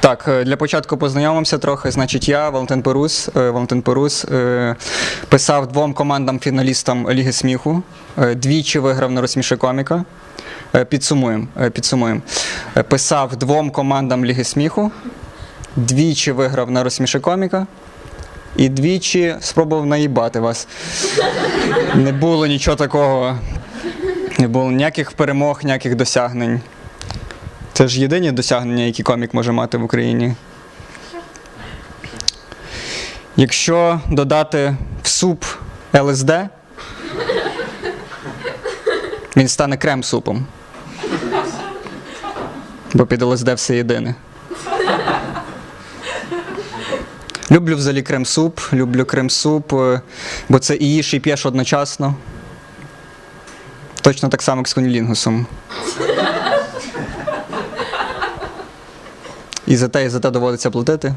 Так, е, для початку познайомимося трохи. Значить, я, Валентин Перус, е, Валентин Перус, е, писав двом командам-фіналістам Ліги сміху. Двічі виграв на розсміши коміка. Підсумуємо. підсумуємо. Писав двом командам Ліги сміху. Двічі виграв на розсміши коміка. І двічі спробував наїбати вас. Не було нічого такого. Не було ніяких перемог, ніяких досягнень. Це ж єдині досягнення, які комік може мати в Україні. Якщо додати в суп ЛСД, він стане крем-супом. Бо під ЛСД все єдине. Люблю взагалі крем-суп, люблю крем-суп, е, бо це і їш, і п'єш одночасно. Точно так само, як з кунілінгусом. І за те, і за те доводиться платити.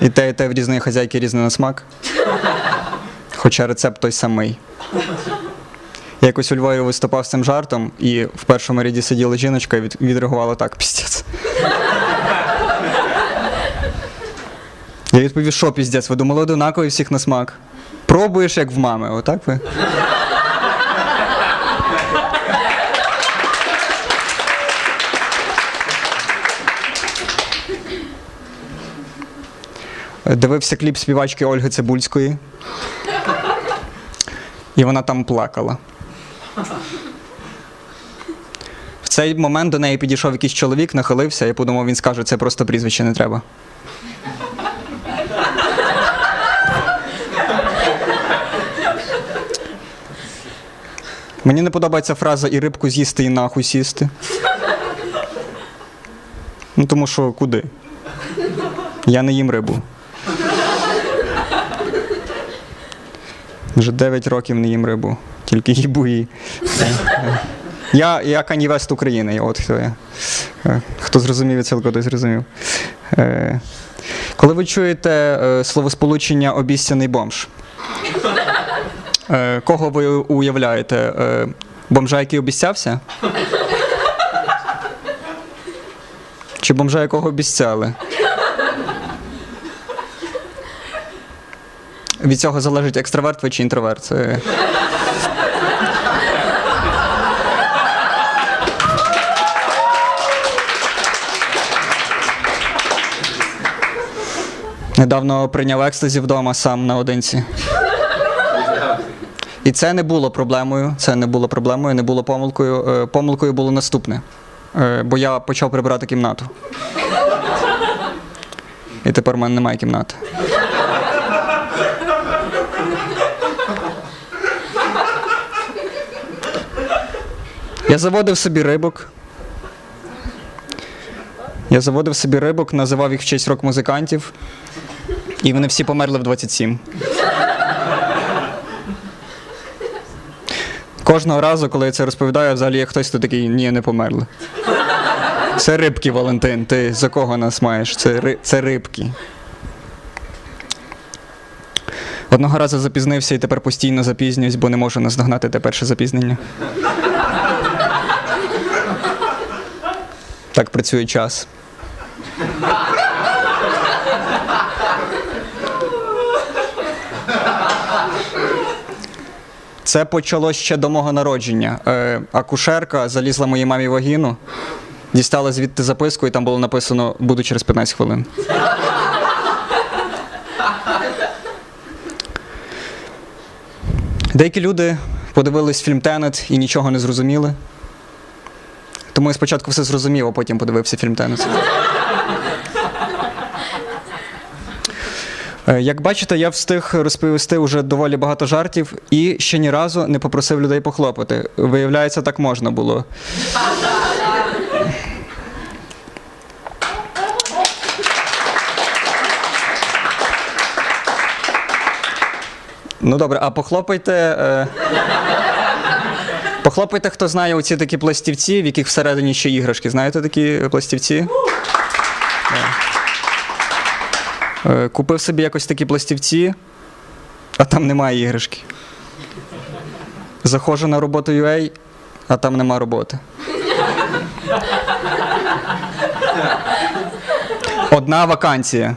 І те, і те в різної хазяйки різний на смак. Хоча рецепт той самий. Я якось у Львові виступав з цим жартом, і в першому ряді сиділа жіночка і від, відреагувала так, піздець. Я відповів, що піздець, ви думали одинакові всіх на смак. Пробуєш, як в мами, отак ви? Дивився кліп співачки Ольги Цибульської. І вона там плакала. В цей момент до неї підійшов якийсь чоловік, нахилився, я подумав, він скаже, це просто прізвище не треба. Мені не подобається фраза і рибку з'їсти, і нахуй сісти. Ну, тому що куди? Я не їм рибу. Вже 9 років не їм рибу, тільки їбу її. Я, я West України, от хто я. Е, Хто зрозумів і цілком той зрозумів. Е, Коли ви чуєте е, словосполучення обіцяний бомж, кого ви уявляєте? Е, Бомжа, який обіцявся? Чи бомжа, якого обіцяли? Від цього залежить екстраверт ви чи інтроверт. Це... Недавно прийняв екстазі вдома сам наодинці. І це не було проблемою. Це не було проблемою, не було помилкою. Е, Помилкою було наступне. Е, Бо я почав прибирати кімнату. І тепер в мене немає кімнати. Я заводив собі рибок. Я заводив собі рибок, називав їх в честь рок-музикантів. І вони всі померли в 27. Кожного разу, коли я це розповідаю, взагалі є хтось, хто такий, ні, не померли. Це рибки, Валентин. Ти за кого нас маєш? Це, ри... це рибки. Одного разу запізнився і тепер постійно запізнююсь, бо не можу наздогнати те перше запізнення. Так працює час. Це почалось ще до мого народження. Е, акушерка залізла моїй мамі вагіну, дістала звідти записку, і там було написано буду через 15 хвилин. Деякі люди подивились фільм Тенет і нічого не зрозуміли. Тому я спочатку все зрозумів, а потім подивився фільм Тенет. Як бачите, я встиг розповісти вже доволі багато жартів і ще ні разу не попросив людей похлопати. Виявляється, так можна було. Ну добре, а похлопайте. Е... Похлопайте, хто знає оці такі пластівці, в яких всередині ще іграшки. Знаєте такі пластівці? Е, Купив собі якось такі пластівці, а там немає іграшки. Заходжу на роботу UA, а там нема роботи. Одна вакансія.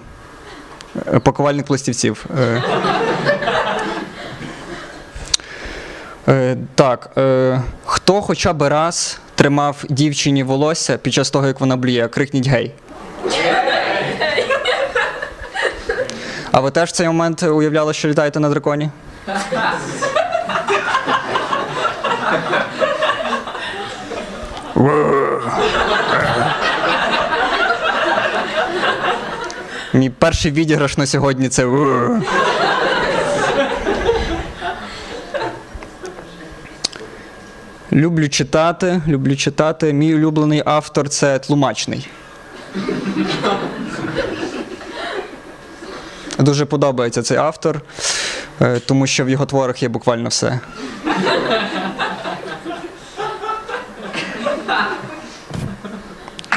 Е, Пакувальник пластівців. Е. Так. Хто хоча б раз тримав дівчині волосся під час того, як вона блює? Крикніть гей. А ви теж в цей момент уявляли, що літаєте на драконі? Мій перший відіграш на сьогодні це. Люблю читати, люблю читати. Мій улюблений автор це тлумачний. Дуже подобається цей автор, е, тому що в його творах є буквально все.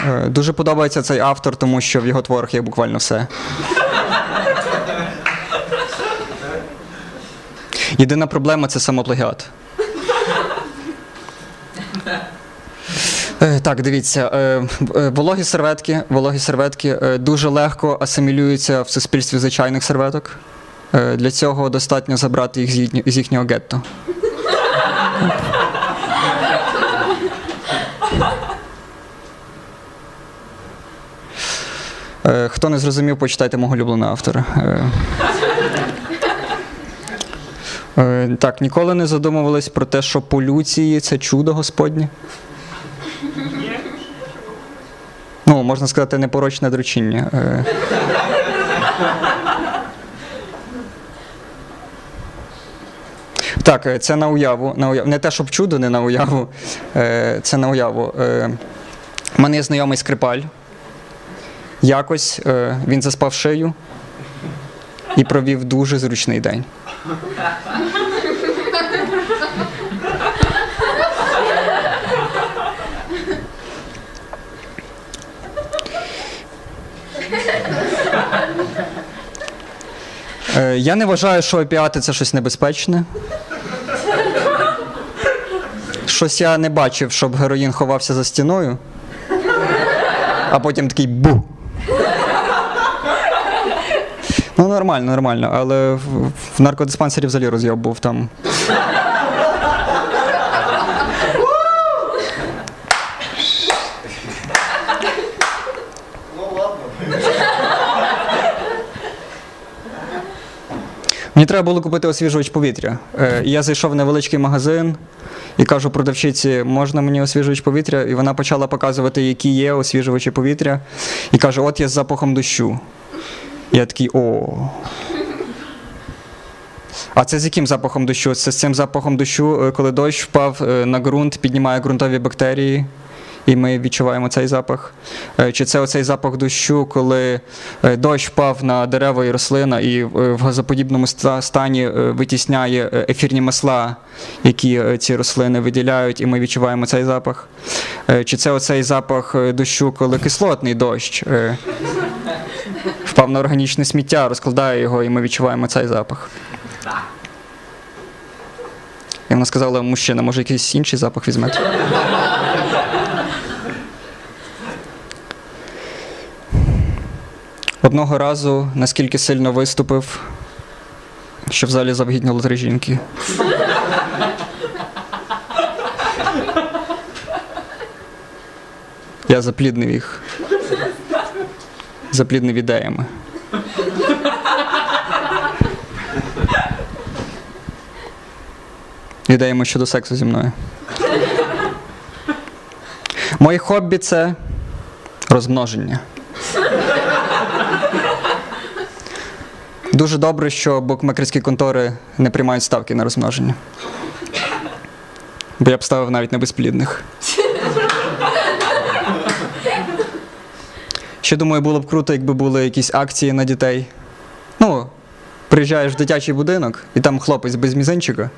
Е, Дуже подобається цей автор, тому що в його творах є буквально все. Єдина проблема це самоплагіат. Так, дивіться, е, е, вологі серветки, вологі серветки е, дуже легко асимілюються в суспільстві звичайних серветок. Е, Для цього достатньо забрати їх з їхнього- гетто. Е, Хто не зрозумів, почитайте мого улюбленого автора. Е, е, Так, ніколи не задумувались про те, що полюції це чудо Господнє. Ну, можна сказати, непорочне дручіння. Е, Так, е, це на уяву. На уяву. Не те, щоб чудо, не на уяву. Е, Це на уяву. У мене є знайомий скрипаль. Якось він заспав шию і провів дуже зручний день. Е, Я не вважаю, що опіати це щось небезпечне. Щось я не бачив, щоб героїн ховався за стіною, а потім такий бу. Ну, нормально, нормально, але в, в наркодиспансері взагалі роз'єб був там. Мені треба було купити освіжувач повітря. Е, я зайшов в невеличкий магазин і кажу продавчиці, можна мені освіжувач повітря? І вона почала показувати, які є освіжувачі повітря. І каже, от є з запахом дощу. Я такий о. А це з яким запахом дощу? Це з цим запахом дощу, е, коли дощ впав е, на ґрунт, піднімає ґрунтові бактерії, і ми відчуваємо цей запах. Е, Чи це оцей запах дощу, коли е, дощ впав на дерева і рослина, і е, в газоподібному стані витісняє ефірні масла, які ці рослини виділяють, і ми відчуваємо цей запах? Чи це оцей запах дощу, коли кислотний дощ? Впав на органічне сміття, розкладає його, і ми відчуваємо цей запах. І вона сказала, мужчина, може якийсь інший запах візьмете? Одного разу наскільки сильно виступив, що в залі завгідніло три жінки. Я запліднив їх. Запліднив ідеями. Ідеями щодо сексу зі мною. Моє хобі це розмноження. Дуже добре, що букмекерські контори не приймають ставки на розмноження. Бо я б ставив навіть на безплідних. Ще думаю, було б круто, якби були якісь акції на дітей. Ну, приїжджаєш в дитячий будинок, і там хлопець без мізинчика.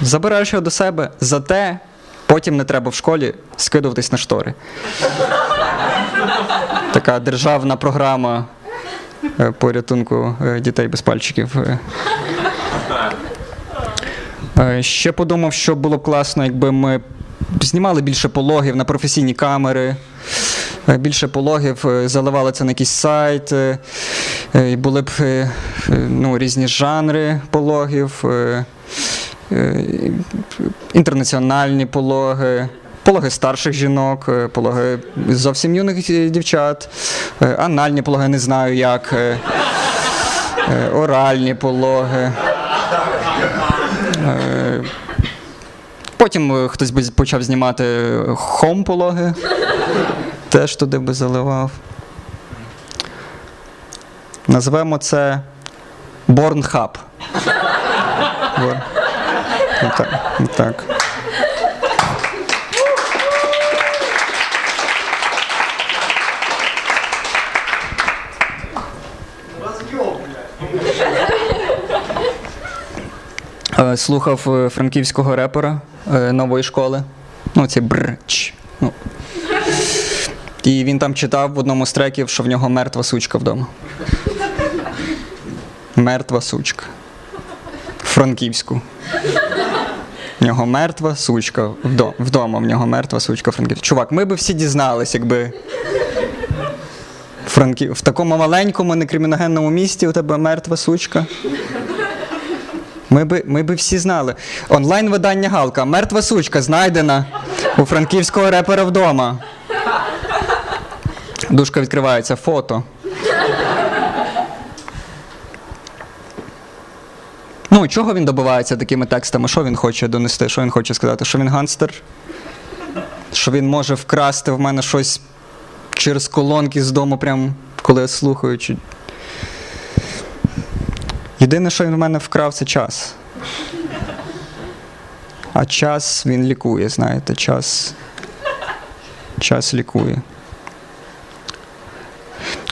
Забираєш його до себе, зате потім не треба в школі скидуватись на штори. така державна програма е, по рятунку е, дітей без пальчиків. Е. Ще подумав, що було б класно, якби ми знімали більше пологів на професійні камери, більше пологів, заливали це на якийсь сайт, е, і були б ну, різні жанри пологів, інтернаціональні пологи. Пологи старших жінок, е, пологи зовсім юних е, дівчат, е, анальні пологи, не знаю як, е, е, оральні пологи. Е, Потім е, хтось би почав знімати хом-пологи, теж туди би заливав. Назвемо це Борнхаб. Бор... Так, так. Е, Слухав е, франківського репера е, нової школи. Ну, це брч. Ну. І він там читав в одному з треків, що в нього мертва сучка вдома. Мертва сучка. Франківську. Нього мертва сучка. Вдома, вдома в нього мертва сучка франківська. Чувак, ми би всі дізнались, якби. Франків... В такому маленькому некриміногенному місті у тебе мертва сучка. Ми би, ми би всі знали. Онлайн-видання Галка. Мертва сучка знайдена у франківського репера вдома. Дужка відкривається. Фото. Ну, чого він добивається такими текстами? Що він хоче донести? Що він хоче сказати? Що він ганстер? Що він може вкрасти в мене щось через колонки з дому, прям коли я слухаю. Чи... Єдине, що він в мене вкрав, це час. А час він лікує, знаєте, час. Час лікує.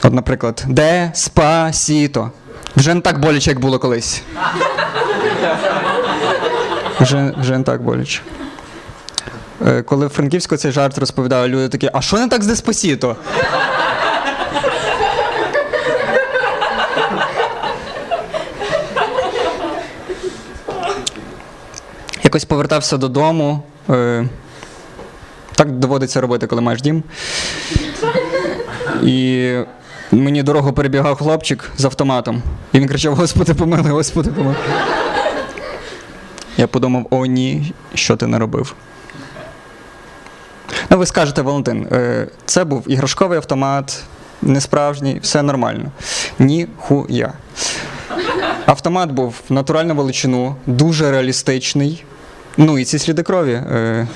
От, наприклад, де спасіто. Вже не так боляче, як було колись. Вже, вже не так боляче. Е, Коли в Франківську цей жарт розповідали, люди такі, а що не так з Деспасіто? Якось повертався додому. Е, так доводиться робити, коли маєш дім. І мені дорогу перебігав хлопчик з автоматом. І він кричав: Господи, помилуй, Господи, помилуй. Я подумав: о, ні, що ти наробив. Ну, ви скажете, Валентин, е, це був іграшковий автомат, несправжній, все нормально. Ні, хуя. Автомат був в натуральну величину, дуже реалістичний. Ну і ці сліди крові. Е,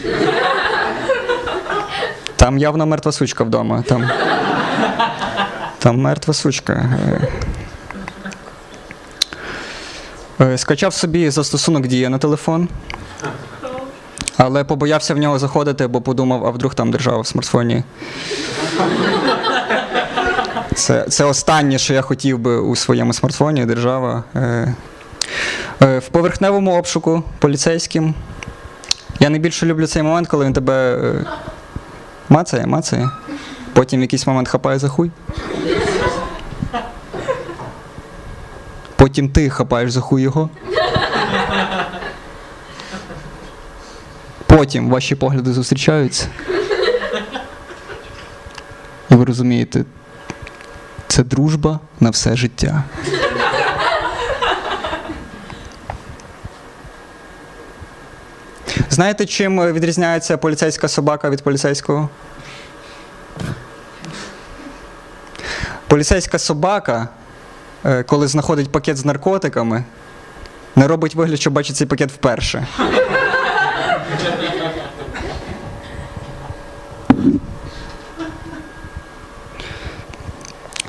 там явно мертва сучка вдома. Там, там мертва сучка. Е. Е, Скачав собі застосунок дія на телефон, але побоявся в нього заходити, бо подумав, а вдруг там держава в смартфоні. Це, це останнє, що я хотів би у своєму смартфоні, держава. Е, в поверхневому обшуку поліцейським. Я найбільше люблю цей момент, коли він тебе мацає, мацає. Потім в якийсь момент хапає за хуй. Потім ти хапаєш за хуй його. Потім ваші погляди зустрічаються. І ви розумієте, це дружба на все життя. Знаєте, чим відрізняється поліцейська собака від поліцейського? Поліцейська собака, е, коли знаходить пакет з наркотиками, не робить вигляд, що бачить цей пакет вперше.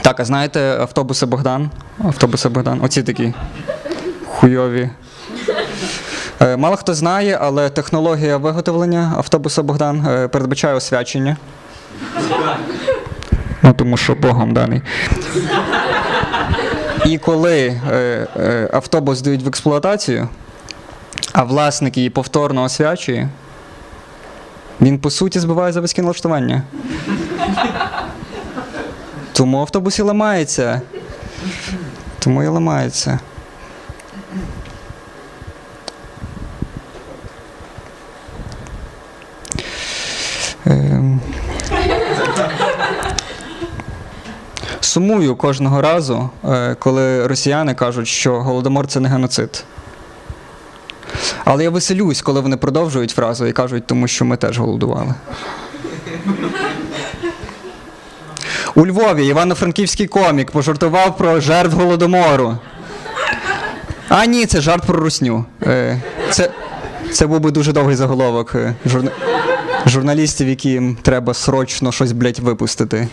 Так, а знаєте, автобуси Богдан? Автобуси Богдан. Оці такі хуйові. Е, Мало хто знає, але технологія виготовлення автобуса Богдан е, передбачає освячення. Ну, тому що Богом даний. І коли е, е, автобус дають в експлуатацію, а власник її повторно освячує, він по суті збиває заводське налаштування. Тому автобус і ламається. Тому і ламається. Сумую кожного разу, е, коли росіяни кажуть, що голодомор це не геноцид. Але я веселюсь, коли вони продовжують фразу і кажуть, тому що ми теж голодували. У Львові івано-франківський комік пожартував про жертв голодомору. А ні, це жарт про русню. Е, Це, це був би дуже довгий заголовок е, журна... журналістів, яким треба срочно щось, блядь, випустити.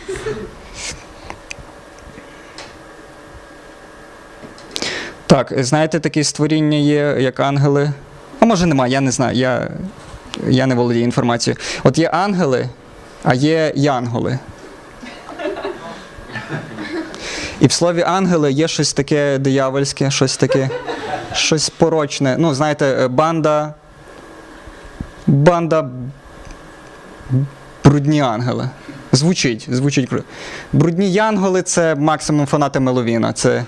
Так, знаєте, такі створіння є, як ангели. А може нема, я не знаю. Я, я не володію інформацією. От є ангели, а є янголи. І в слові ангели є щось таке диявольське, щось таке, щось порочне. Ну, знаєте, е, банда. Банда. Брудні ангели. Звучить, звучить. Брудні янголи це максимум фанати Меловіна. Це.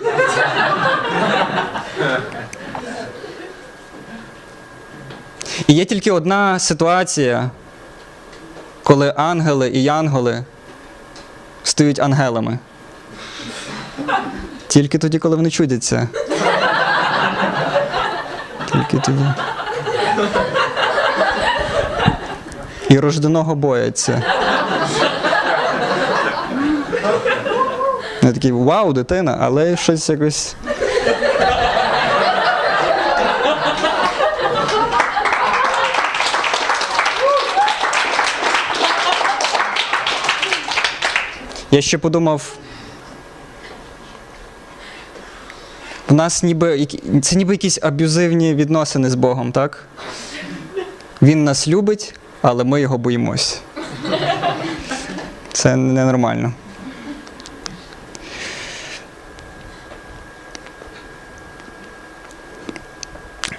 І є тільки одна ситуація, коли ангели і янголи стають ангелами. Тільки тоді, коли вони чудяться. Тільки тоді. І рожденого бояться. Я такий вау, дитина, але щось якось. Я ще подумав. У нас ніби це ніби якісь аб'юзивні відносини з Богом, так? Він нас любить, але ми його боїмось. Це ненормально.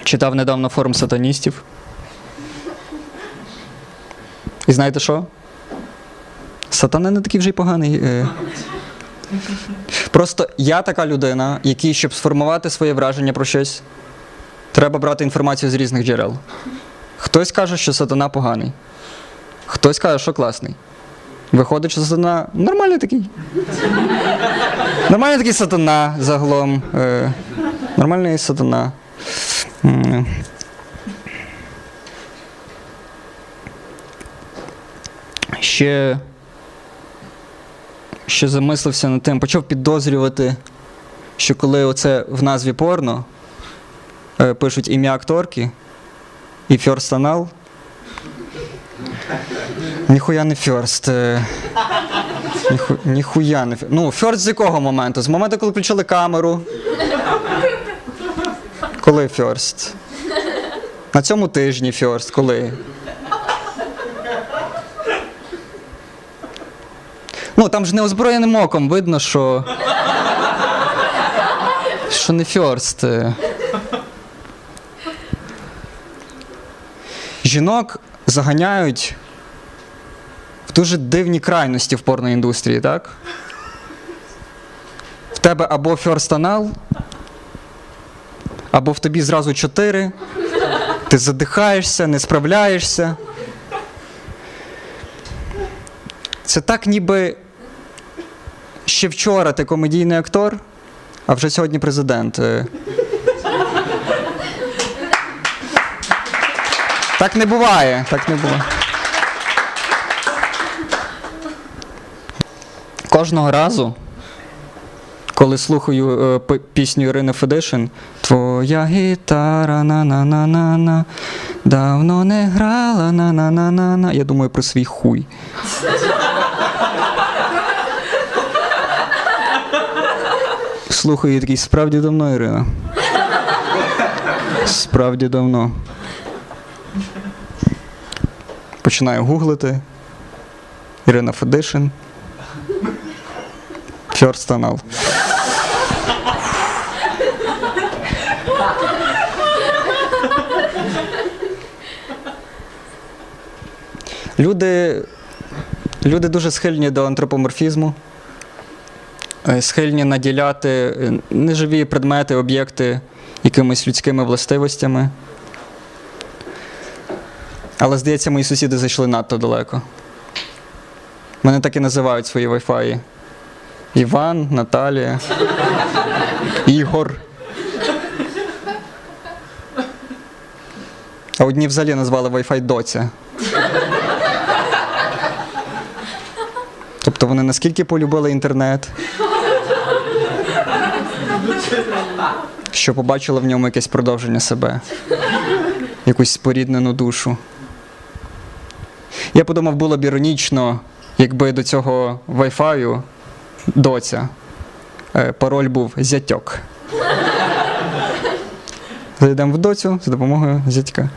Читав недавно форум сатаністів. І знаєте що? Сатана не такий вже й поганий. е. Просто я така людина, якій, щоб сформувати своє враження про щось, треба брати інформацію з різних джерел. Хтось каже, що сатана поганий, хтось каже, що класний. Виходить, що сатана нормальний такий. Нормальний такий сатана загалом. Е, нормальний сатана. Ще ще замислився над тим, почав підозрювати, що коли оце в назві порно е, пишуть ім'я акторки і Anal, ніхуя не First. Е, ніху, ніхуя не First. Ну, First з якого моменту? З моменту, коли включили камеру. Коли First? На цьому тижні First, коли? Ну, там ж неозброєним оком видно, що. Що не фьорст. Жінок заганяють в дуже дивні крайності в порноіндустрії, так? В тебе або фьорстанал, або в тобі зразу чотири. Ти задихаєшся, не справляєшся. Це так, ніби ще вчора ти комедійний актор, а вже сьогодні президент. Е. Так не буває. Так не буває. Кожного разу, коли слухаю е, пісню Ірини Федишин, Твоя гітара на-на-на-на-на, давно не грала на-на-на-на-на. Я думаю про свій хуй. Слухаю, я такий, справді давно, Ірина. Справді давно. Починаю гуглити. Ірина Федишин. Anal. Люди, люди дуже схильні до антропоморфізму. Е, схильні наділяти е, неживі предмети, об'єкти якимись людськими властивостями. Але здається, мої сусіди зайшли надто далеко. Мене так і називають свої Wi-Fi. Іван, Наталія, Ігор. А одні взагалі назвали Wi-Fi доця. Тобто вони наскільки полюбили інтернет, що побачили в ньому якесь продовження себе, якусь споріднену душу. Я подумав, було б іронічно, якби до цього Wi-Fi доця е, пароль був зятьок. Зайдемо в доцю за допомогою зятька.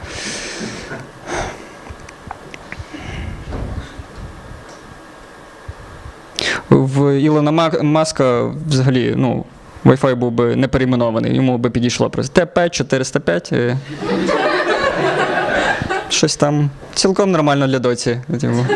В Ілона Маска взагалі, ну, Wi-Fi був би не перейменований, йому би підійшло просто ТП 405. е. Щось там цілком нормально для доці. типу.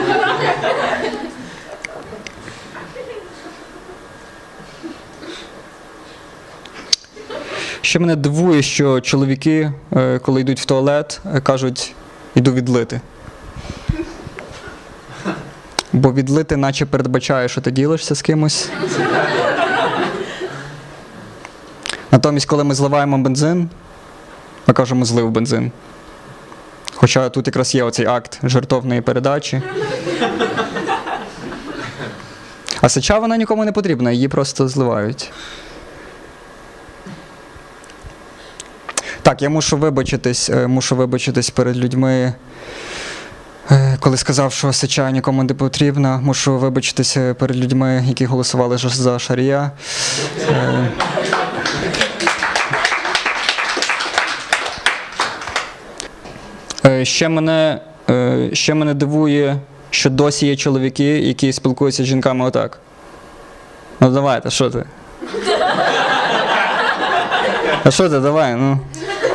Ще мене дивує, що чоловіки, е, коли йдуть в туалет, е, кажуть, іду відлити. Бо відлити, наче передбачає, що ти ділишся з кимось. Натомість, коли ми зливаємо бензин, ми кажемо злив бензин. Хоча тут якраз є оцей акт жертовної передачі. А сеча вона нікому не потрібна, її просто зливають. Так, я мушу вибачитись, е, мушу вибачитись перед людьми. Е, Коли сказав, що сеча нікому не потрібна, мушу вибачитися перед людьми, які голосували за Шарія. Е, Е, Ще мене, е, ще мене дивує, що досі є чоловіки, які спілкуються з жінками отак. Ну давайте, що ти? А що ти, давай, ну.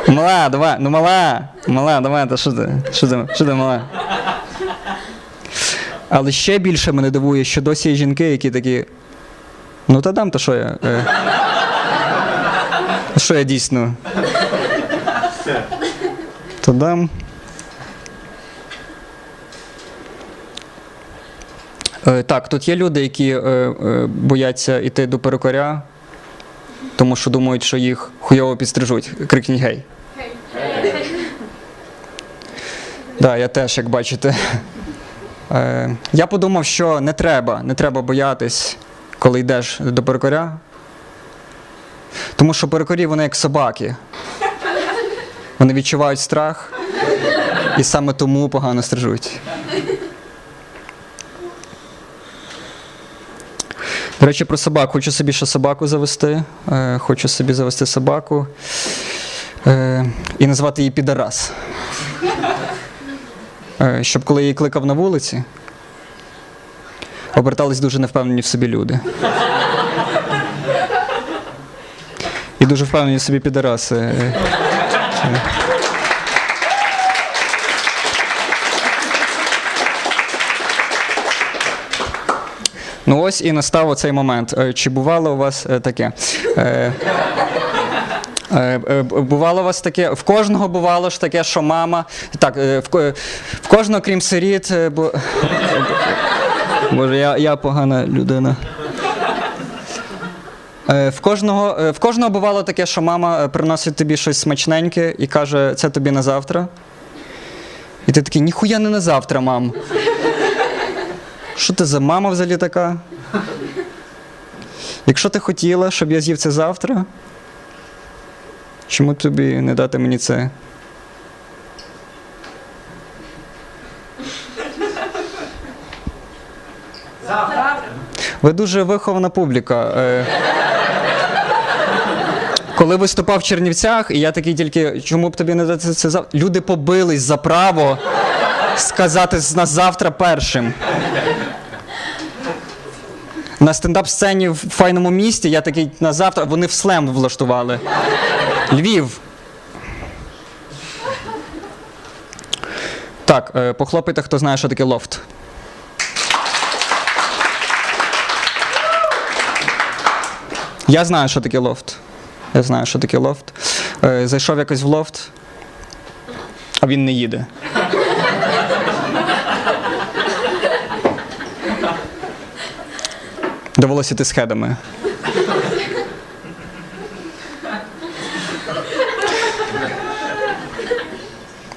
Мала, давай, ну мала, мала, давай, та що ти? Що ти, що ти мала? Але ще більше мене дивує, що досі є жінки, які такі. Ну та дам, то що я? Е, що я дійсно? То дам. Так, тут є люди, які е, е, бояться йти до перукаря, тому що думають, що їх хуйово підстрижуть. Крикніть гей. Так, я теж, як бачите. Е, я подумав, що не треба, не треба боятись, коли йдеш до перукаря. Тому що перукарі вони як собаки. Вони відчувають страх і саме тому погано стрижуть. Речі, про собак. Хочу собі ще собаку завести. Е, хочу собі завести собаку е, і назвати її Підарас. Е, щоб коли я її кликав на вулиці, обертались дуже невпевнені в собі люди. І дуже впевнені в собі підараси. Ну ось і настав оцей момент. Е, Чи бувало у вас е, таке? Е, Бувало у вас таке, в кожного бувало ж таке, що мама. Так, в, в кожного, крім сиріт, бо. Боже, я, я погана людина. В кожного, в кожного бувало таке, що мама приносить тобі щось смачненьке і каже, це тобі на завтра. І ти такий, ніхуя не на завтра, мам. Що ти за мама взагалі така? Якщо ти хотіла, щоб я з'їв це завтра, чому тобі не дати мені це? Ви дуже вихована публіка. Е, Коли виступав в Чернівцях, і я такий тільки, чому б тобі не дати це завтра? Люди побились за право сказати з нас завтра першим. На стендап-сцені в файному місті я такий на завтра, вони в слем влаштували. Львів. Так, е, похлопайте, хто знає, що таке лофт. Я знаю, що таке лофт. Я знаю, що таке лофт. Е, зайшов якось в лофт, а він не їде. Довелося йти схедами.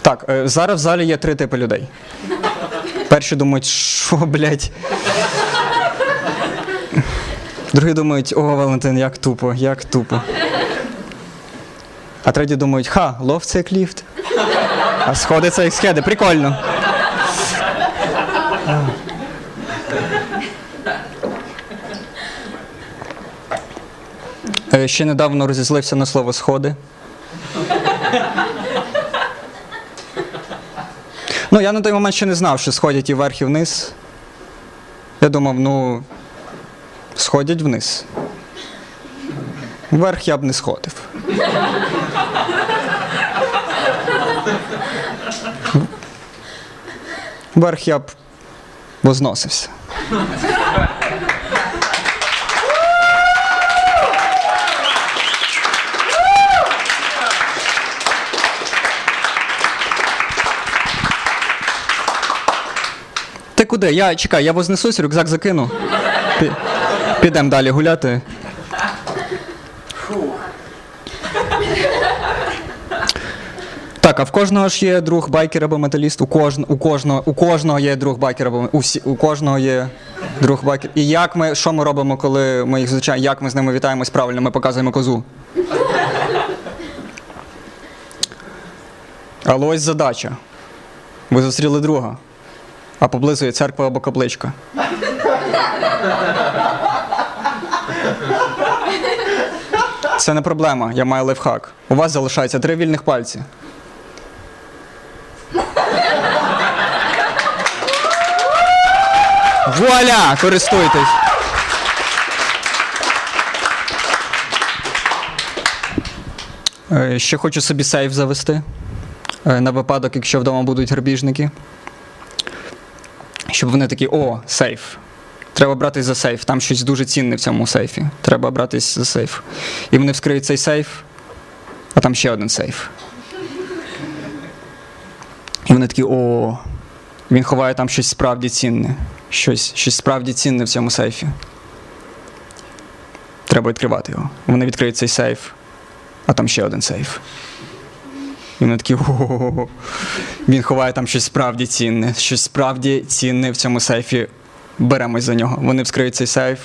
Так, е, зараз в залі є три типи людей. Перші думають, що, блядь. Другі думають, о, Валентин, як тупо, як тупо. А треті думають, ха, лов це як ліфт. А сходи це як схеди, прикольно. Ще недавно розізлився на слово сходи. Ну, я на той момент ще не знав, що сходять і вверх, і вниз. Я думав, ну, сходять вниз. Вверх я б не сходив. Вверх я б возносився. Куди? Я чекай, я вознесусь, рюкзак закину. Пі- Підемо далі гуляти. Так, а в кожного ж є друг байкер або металіст. У, кожн, у, кожного, у кожного є друг байкер або у, всі, у кожного є друг байкер. І як ми, що ми робимо, коли ми їх зустрічаємо, як ми з ними вітаємось правильно, ми показуємо козу. Але ось задача. Ви зустріли друга, а поблизу є церква або капличка. Це не проблема, я маю лайфхак. У вас залишається три вільних пальці. Вуаля! Користуйтесь! Е, Ще хочу собі сейф завести. е, На випадок, якщо вдома будуть грабіжники. Щоб вони такі, о, сейф. Треба братись за сейф. Там щось дуже цінне в цьому сейфі. Треба братись за сейф. І вони вскриють цей сейф, а там ще один сейф. І вони такі, о, він ховає там щось справді цінне. Щось, щось справді цінне в цьому сейфі. Треба відкривати його. Вони відкриють цей сейф, а там ще один сейф. І вони такі, о, він ховає там щось справді цінне, щось справді цінне в цьому сейфі. Беремось за нього. Вони вскриють цей сейф,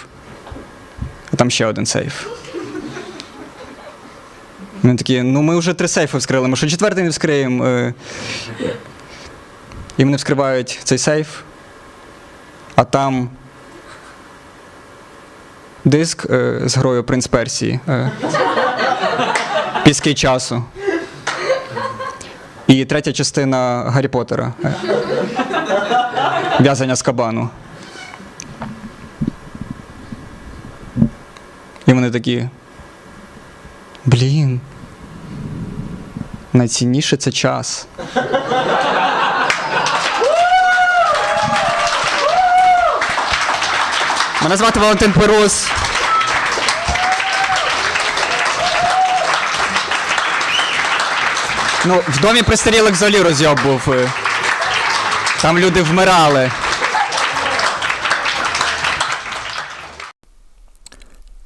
а там ще один сейф. Вони такі, ну ми вже три сейфи вскрили, ми що четвертий не вскриємо. Е, І вони вскривають цей сейф, а там диск е, з грою Принц Персії. Е, Піски часу. І третя частина Гаррі Поттера. В'язання з кабану. І вони такі. Блін. Найцінніше це час. Мене звати Валентин Перус. Ну, в домі престарілих взагалі розйоб був. е. Там люди вмирали.